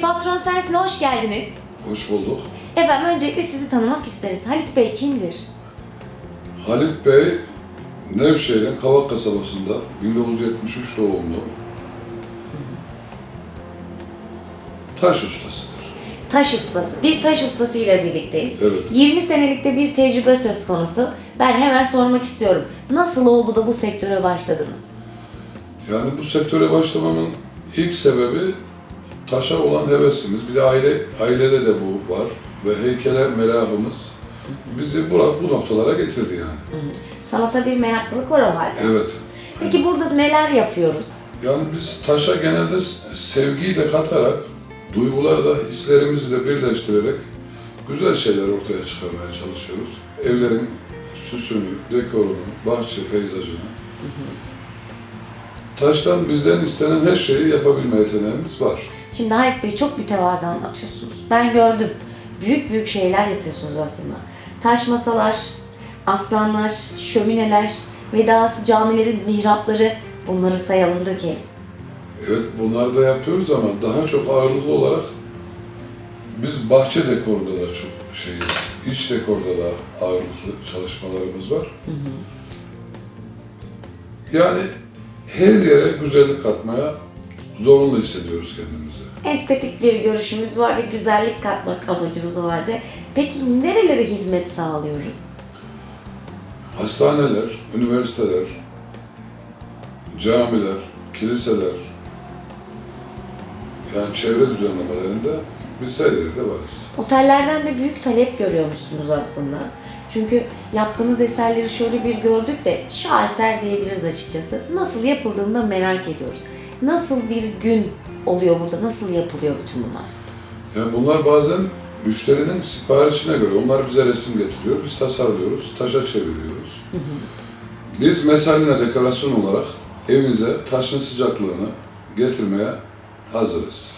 patron sensin, hoş geldiniz. Hoş bulduk. Efendim öncelikle sizi tanımak isteriz. Halit Bey kimdir? Halit Bey, Nevşehir'in Kavak kasabasında 1973 doğumlu. Taş ustasıdır. Taş ustası. Bir taş ustasıyla birlikteyiz. Evet. 20 senelikte bir tecrübe söz konusu. Ben hemen sormak istiyorum. Nasıl oldu da bu sektöre başladınız? Yani bu sektöre başlamamın ilk sebebi taşa olan hevesimiz. Bir de aile ailede de bu var ve heykele merakımız bizi bu, bu noktalara getirdi yani. Sanata bir meraklılık var o halde. Evet. Peki burada neler yapıyoruz? Yani biz taşa genelde s- sevgiyle katarak, duyguları da hislerimizle birleştirerek güzel şeyler ortaya çıkarmaya çalışıyoruz. Evlerin süsünü, dekorunu, bahçe peyzajını. Taştan bizden istenen her şeyi yapabilme yeteneğimiz var. Şimdi Halit Bey çok mütevazı anlatıyorsunuz. Ben gördüm. Büyük büyük şeyler yapıyorsunuz aslında. Taş masalar, aslanlar, şömineler ve dahası camilerin mihrapları bunları sayalım dökelim. Evet bunları da yapıyoruz ama daha çok ağırlıklı olarak biz bahçe dekorunda da çok şeyiz. İç dekorda da ağırlıklı çalışmalarımız var. Yani her yere güzellik katmaya zorunlu hissediyoruz kendimizi. Estetik bir görüşümüz var ve güzellik katmak amacımız vardı. Peki nerelere hizmet sağlıyoruz? Hastaneler, üniversiteler, camiler, kiliseler, yani çevre düzenlemelerinde biz her yerde varız. Otellerden de büyük talep görüyormuşsunuz aslında. Çünkü yaptığınız eserleri şöyle bir gördük de şaheser diyebiliriz açıkçası. Nasıl yapıldığını da merak ediyoruz. Nasıl bir gün oluyor burada? Nasıl yapılıyor bütün bunlar? Yani bunlar bazen müşterinin siparişine göre, onlar bize resim getiriyor, biz tasarlıyoruz, taşa çeviriyoruz. Biz mesaline dekorasyon olarak evinize taşın sıcaklığını getirmeye hazırız.